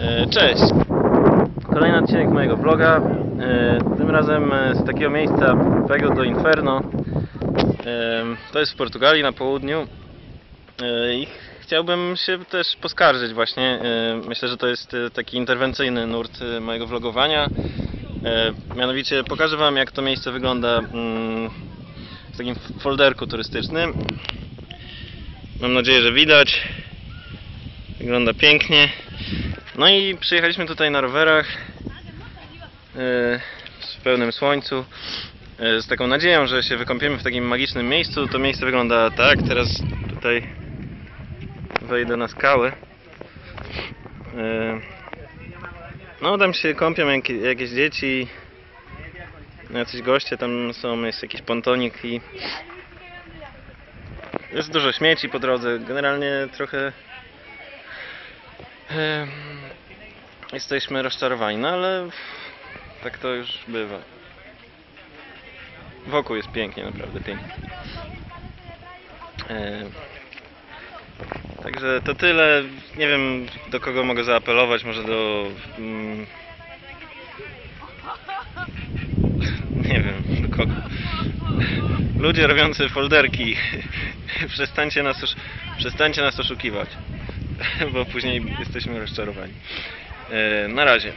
E, Cześć! Kolejny odcinek mojego vloga. E, Tym razem e, z takiego miejsca Pego do Inferno. To jest w Portugalii na południu. I chciałbym się też poskarżyć właśnie. Myślę, że to jest taki interwencyjny nurt mojego vlogowania. Mianowicie pokażę Wam jak to miejsce wygląda mm, w takim folderku turystycznym. Mam nadzieję, że widać. Wygląda pięknie. No i przyjechaliśmy tutaj na rowerach e, w pełnym słońcu e, z taką nadzieją, że się wykąpiemy w takim magicznym miejscu. To miejsce wygląda tak. Teraz tutaj wejdę na skałę. E, No tam się kąpią jak, jakieś dzieci, jacyś goście tam są, jest jakiś pontonik i jest dużo śmieci po drodze. Generalnie trochę Jesteśmy rozczarowani, no ale tak to już bywa. Wokół jest pięknie, naprawdę pięknie. Em, Także to tyle. Nie wiem do kogo mogę zaapelować, może do. mm, Nie wiem do kogo. Ludzie robiący folderki. Przestańcie nas, przestańcie nas oszukiwać bo później jesteśmy rozczarowani. E, na razie.